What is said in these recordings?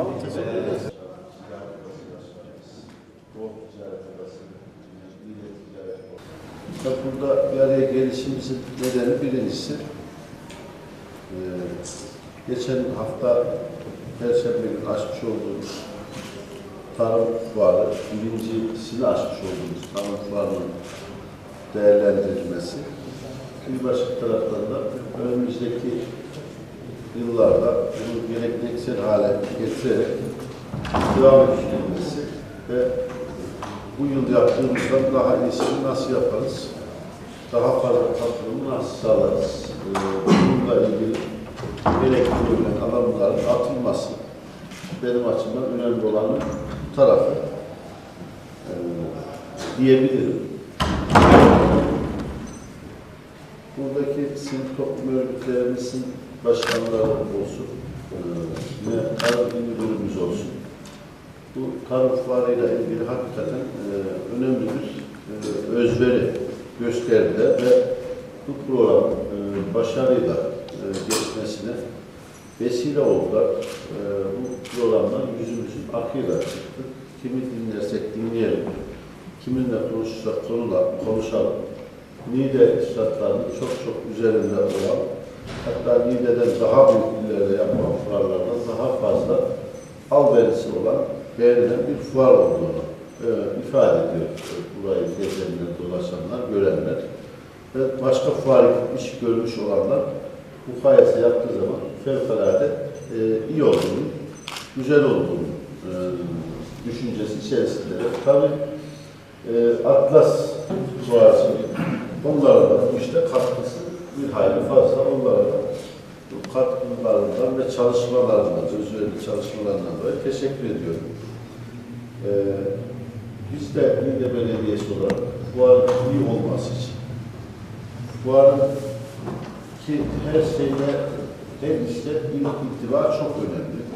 Olun, teşekkür ederiz. Burada bir araya gelişimizin nedeni birincisi eee, geçen hafta Perşembe günü açmış olduğumuz tarım fuarı, birincisini açmış olduğumuz tarım fuarının değerlendirilmesi. Başka taraftan da önümüzdeki yıllarda bunu geleneksel hale getirerek devam ettirilmesi ve bu yıl yaptığımızdan daha iyisini nasıl yaparız? Daha fazla katılımı nasıl sağlarız? Ee, Bununla ilgili gerekli olan adımların atılması benim açımdan önemli olan tarafı ee, diyebilirim. Buradaki sivil toplum örgütlerimizin başkanları olsun, ee, yine tarım müdürümüz olsun. Bu tarım fuarıyla ilgili hakikaten e, önemli bir e, özveri gösterdiler ve bu programın e, başarıyla e, geçmesine vesile oldular. E, bu programdan yüzümüzün akıyla çıktı. Kimi dinlersek dinleyelim, kiminle konuşursak konula, konuşalım. Niğde şartlarının çok çok üzerinde olan, hatta Niğde'den daha büyük illerde yapılan fuarlardan daha fazla alverisi olan beğenilen bir fuar olduğunu e, ifade ediyor. Burayı gezenler, dolaşanlar, görenler. Ve başka fuar iş görmüş olanlar mukayese yaptığı zaman fevkalade e, iyi olduğunu, güzel olduğunu e, düşüncesi içerisinde. Tabii e, Atlas fuarı onlara da bu işte katkısı bir hayli fazla. Onlara da bu katkılarından ve çalışmalarından, özverili çalışmalarından dolayı teşekkür ediyorum. Ee, biz de Niğde Belediyesi olarak fuarın iyi olması için, fuarın ki her şeyle her işte ilk intiba çok önemli.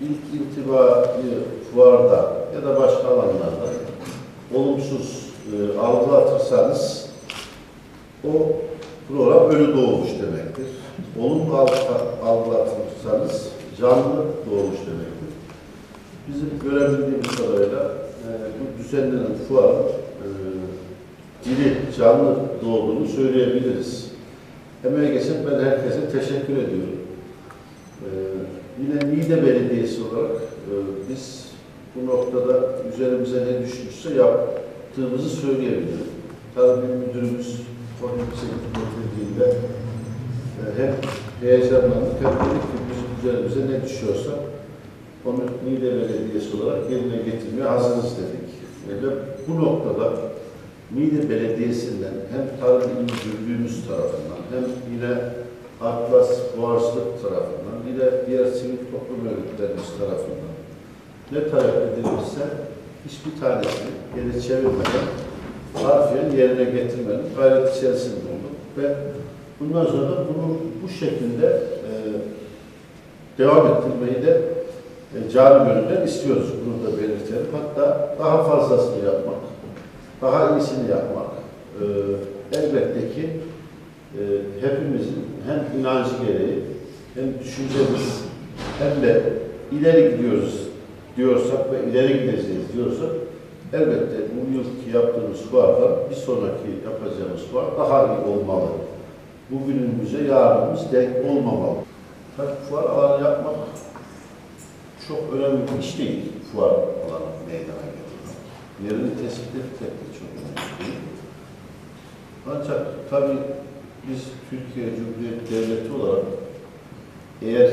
İlk intibayı fuarda ya da başka alanlarda olumsuz e, algılatırsanız o program ölü doğmuş demektir. Olumlu algı- algılatırsanız canlı doğmuş demektir. Bizim görebildiğimiz kadarıyla e, bu düzenlenen fuarın e, diri, canlı doğduğunu söyleyebiliriz. Emeğe geçen ben herkese teşekkür ediyorum. E, yine Niğde Belediyesi olarak e, biz bu noktada üzerimize ne düşmüşse yaptığımızı söyleyebilirim. Tabii müdürümüz konu yükseklik getirdiğinde e, hem heyecanlandık hem dedik ki bizim üzerimize ne düşüyorsa onu Niğde Belediyesi olarak yerine getirmeye hazırız dedik. Ve bu noktada Niğde Belediyesi'nden hem Tarım İl Müdürlüğümüz tarafından hem yine Atlas Boğazlık tarafından yine diğer sivil toplum örgütlerimiz tarafından ne talep edilirse hiçbir tanesini geri çevirmeden harfiyen yerine getirmenin gayret içerisinde olduk ve bundan sonra da bunu bu şekilde e, devam ettirmeyi de e, cari gönülden istiyoruz. Bunu da belirtelim. Hatta daha fazlasını yapmak, daha iyisini yapmak e, elbette ki e, hepimizin hem inancı gereği hem düşüncemiz hem de ileri gidiyoruz diyorsak ve ileri gideceğiz diyorsak elbette bu yılki yaptığımız fuarda bir sonraki yapacağımız fuar daha iyi olmalı. Bugünümüze yarınımız denk olmamalı. Tabii fuar alanı yapmak çok önemli bir iş değil. Fuar alanı meydana getirmek. Yerini tespit etmek de çok önemli değil. Ancak tabii biz Türkiye Cumhuriyeti Devleti olarak eğer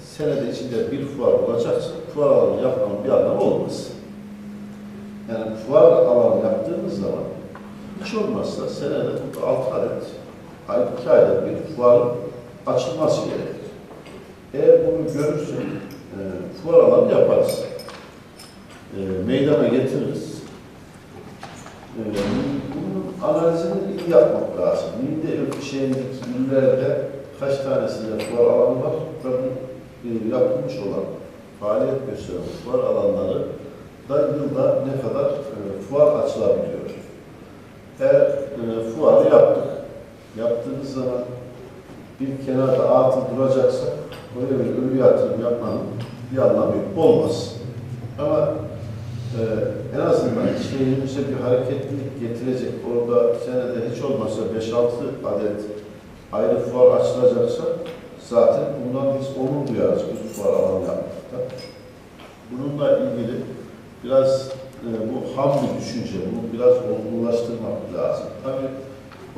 senede içinde bir fuar olacaksa fuar alanı yapmanın bir anlamı olmaz. Yani fuar alanı yaptığımız zaman hiç olmazsa senede 6 adet, ay 2 ayda bir fuarın açılması gerekir. Eğer bunu görürsek e, fuar alanı yaparız. E, meydana getiririz. E, bunun analizini iyi yapmak lazım. Niğde şeyindeki illerde kaç tanesinde fuar alanı var? Tabii e, yapılmış olan, faaliyet gösteren fuar alanları da yılda ne kadar e, fuar açılabiliyor. Eğer e, fuarı yaptık, yaptığımız zaman bir kenarda atıl duracaksa böyle bir ölü yatırım yapmanın bir anlamı. Olmaz. Ama e, en azından şehrimize bir hareketlilik getirecek. Orada senede hiç olmazsa 5-6 adet ayrı fuar açılacaksa zaten bundan biz onur duyarız bu fuar alanı yapmakta. Bununla ilgili biraz e, bu ham bir düşünce, bunu biraz olgunlaştırmak lazım. Tabii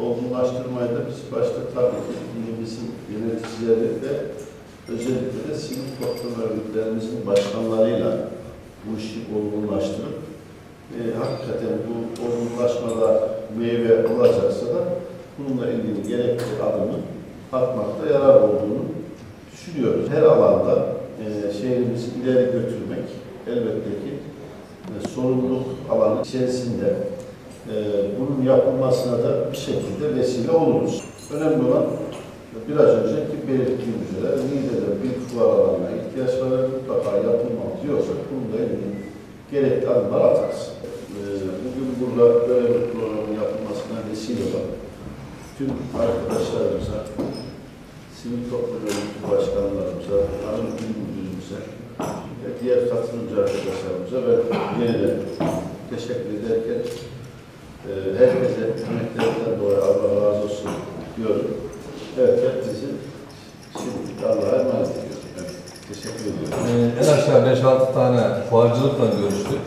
olgunlaştırmayı da biz başta tabii ki ilimizin yöneticileri ve özellikle de sivil toplum örgütlerimizin başkanlarıyla bu işi olgunlaştırıp e, hakikaten bu olgunlaşmada meyve olacaksa da bununla ilgili gerekli adımı atmakta yarar olduğunu düşünüyoruz. Her alanda e, şehrimizi ileri götürmek elbette ki sorumluluk alanı içerisinde e, bunun yapılmasına da bir şekilde vesile oluruz. Önemli olan biraz önceki belirttiğim üzere Niğde'de bir fuar alanına ihtiyaç var, mutlaka yapılmalı diyorsak bununla ilgili gerekli adımlar atarız. E, bugün burada böyle bir programın yapılmasına vesile olan tüm arkadaşlarımıza, sivil toplum diğer katılımcı arkadaşlarımıza ve yeniden teşekkür ederken e, herkese emeklerinden dolayı Allah razı olsun diyorum. Evet, hepinizi şimdi Allah'a emanet ediyorum. Evet, teşekkür ediyorum. Ee, en aşağı 5-6 tane fuarcılıkla görüştük.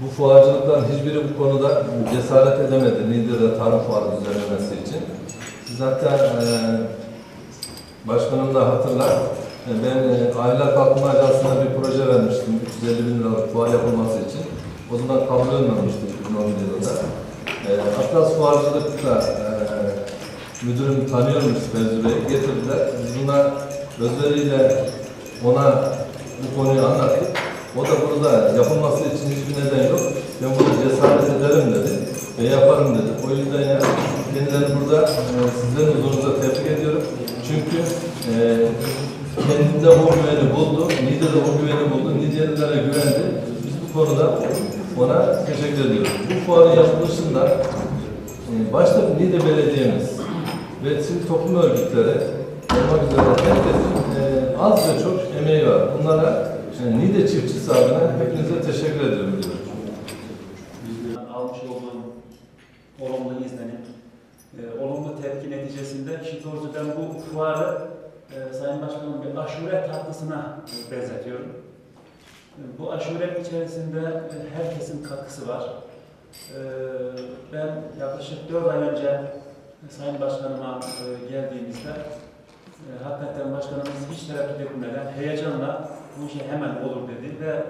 Bu fuarcılıkların hiçbiri bu konuda cesaret edemedi Niğde'de tarım fuarı düzenlemesi için. Zaten e, başkanım da hatırlar. Ben e, Aileler Kalkınma Ajansı'na bir proje vermiştim. 350 bin liralık fuar yapılması için. O zaman kabul edilmemişti 2010 yılında. Atlas Fuarcılık'ta e, müdürüm tanıyormuş Fevzi Bey. Getirdiler. Biz buna özveriyle ona bu konuyu anlattık. O da burada yapılması için hiçbir neden yok. Ben bunu cesaret ederim dedi ve yaparım dedi. O yüzden ya kendilerini burada e, sizlerin huzurunuza tebrik ediyorum. Çünkü e, kendinde o güveni buldu, Niğde'de o güveni buldu, Niğdelilere güvendi. Biz bu konuda ona teşekkür ediyoruz. Bu fuarın yapılışında e, başta Niğde Belediye'miz ve sivil toplum örgütleri olmak üzere herkesin e, az ve çok emeği var. Bunlara e, Niğde çiftçisi adına hepinize teşekkür ediyorum diyorum. Bizden almış olduğum olumlu izlenim, e, olumlu tepki neticesinde şimdi ben bu fuarı e, Sayın Başkanım bir aşure tatlısına e, benzetiyorum. E, bu aşurenin içerisinde e, herkesin katkısı var. E, ben yaklaşık 4 ay önce e, Sayın Başkanıma geldiğimizde e, hakikaten başkanımız hiç tereddüt etmeden heyecanla bu şey hemen olur dedi ve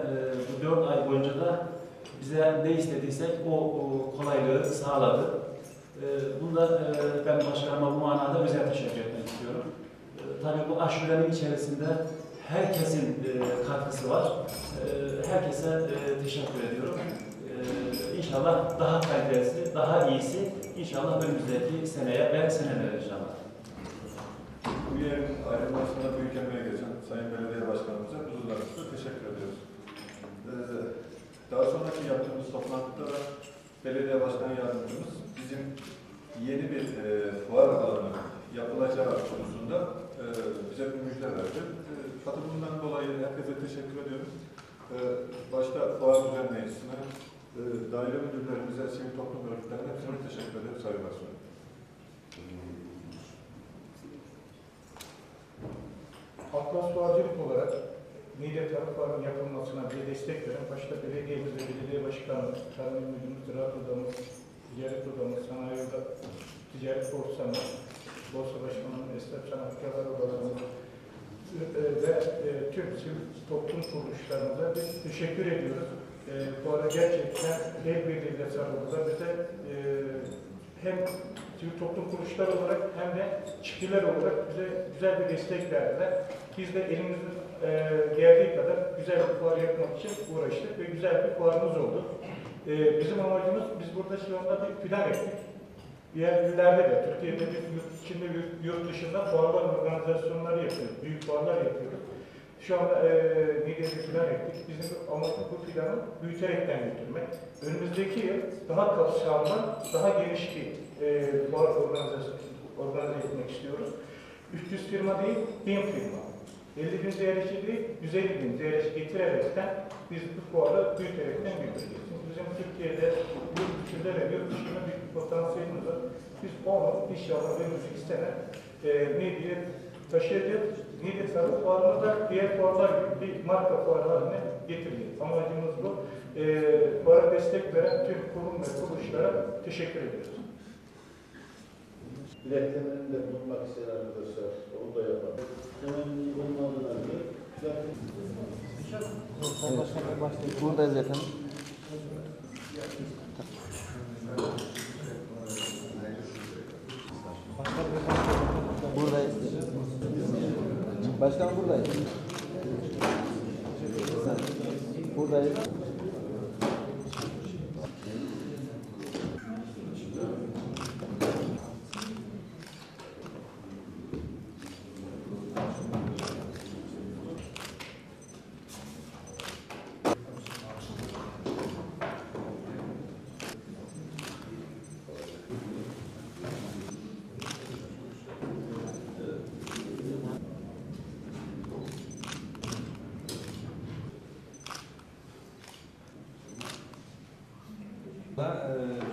bu 4 ay boyunca da bize ne istediysek o, kolaylığı sağladı. E, bunda ben başkanıma bu manada özel teşekkür etmek istiyorum. Tabii bu aşurenin içerisinde herkesin e, katkısı var. E, herkese e, teşekkür ediyorum. E, inşallah daha kalitesi, daha iyisi inşallah önümüzdeki seneye ve senelere inşallah. Bu yerin ayrılmasında büyük emeği geçen Sayın Belediye Başkanımıza huzurlarınızda teşekkür ediyoruz. Ee, daha sonraki yaptığımız toplantıda da Belediye Başkan Yardımcımız bizim yeni bir e, fuar alanı yapılacağı konusunda bize bir müjde verdi. E, katılımından dolayı herkese teşekkür ediyorum. E, başta fuar düzenleyicisine, e, daire müdürlerimize, sivil toplum örgütlerine hepsine teşekkür ederim Sayın Başkanım. Atlas Fuarcılık olarak Niğde taraflarının yapılmasına bir destek veren başta belediyemiz ve belediye başkanımız, tarım müdürümüz, ziraat odamız, ticaret odamız, sanayi oda, ticaret borsası, borsa başkanımız, esnaf sanatkarlar odalarımız e, ve e, tüm sivil toplum kuruluşlarımıza biz teşekkür ediyoruz. E, bu ara gerçekten el birliğiyle sarıldılar. Bize e, hem sivil toplum kuruluşları olarak hem de çiftçiler olarak bize güzel bir destek verdiler. Biz de elimizin e, geldiği kadar güzel bir fuar yapmak için uğraştık ve güzel bir fuarımız oldu. E, bizim amacımız, biz burada şu anda bir plan ettik. Diğer illerde de, Türkiye'de biz yurt içinde, yurt, dışında fuarlar organizasyonları yapıyoruz, büyük fuarlar yapıyoruz. Şu anda e, Niğde'de bir plan ettik. Bizim amacımız bu planı büyüterekten götürmek. Önümüzdeki yıl daha kapsamlı, daha geniş bir e, fuar organizasyonu organize etmek istiyoruz. 300 firma değil, 1000 firma. 50 bin ziyaretçi değil, 150 bin ziyaretçi getirerekten biz bu fuarı büyüterekten büyüteceğiz. Çünkü bizim Türkiye'de yurt dışında ve yurt dışında büyük bir potansiyelimiz var. Biz onu inşallah önümüzdeki sene e, Niğde'ye taşıyacağız. Niğde Sarı Fuarı'nı da diğer fuarlar gibi bir marka fuarı haline getireceğiz. Amacımız bu. E, fuara destek veren tüm kurum ve kuruluşlara teşekkür ediyoruz. Dileklerinde bulunmak isteyen arkadaşlar onu da yapar. Temenni olmadan önce Buradayız efendim. Buradayız. Başkanım buradayız. Buradayız. Da,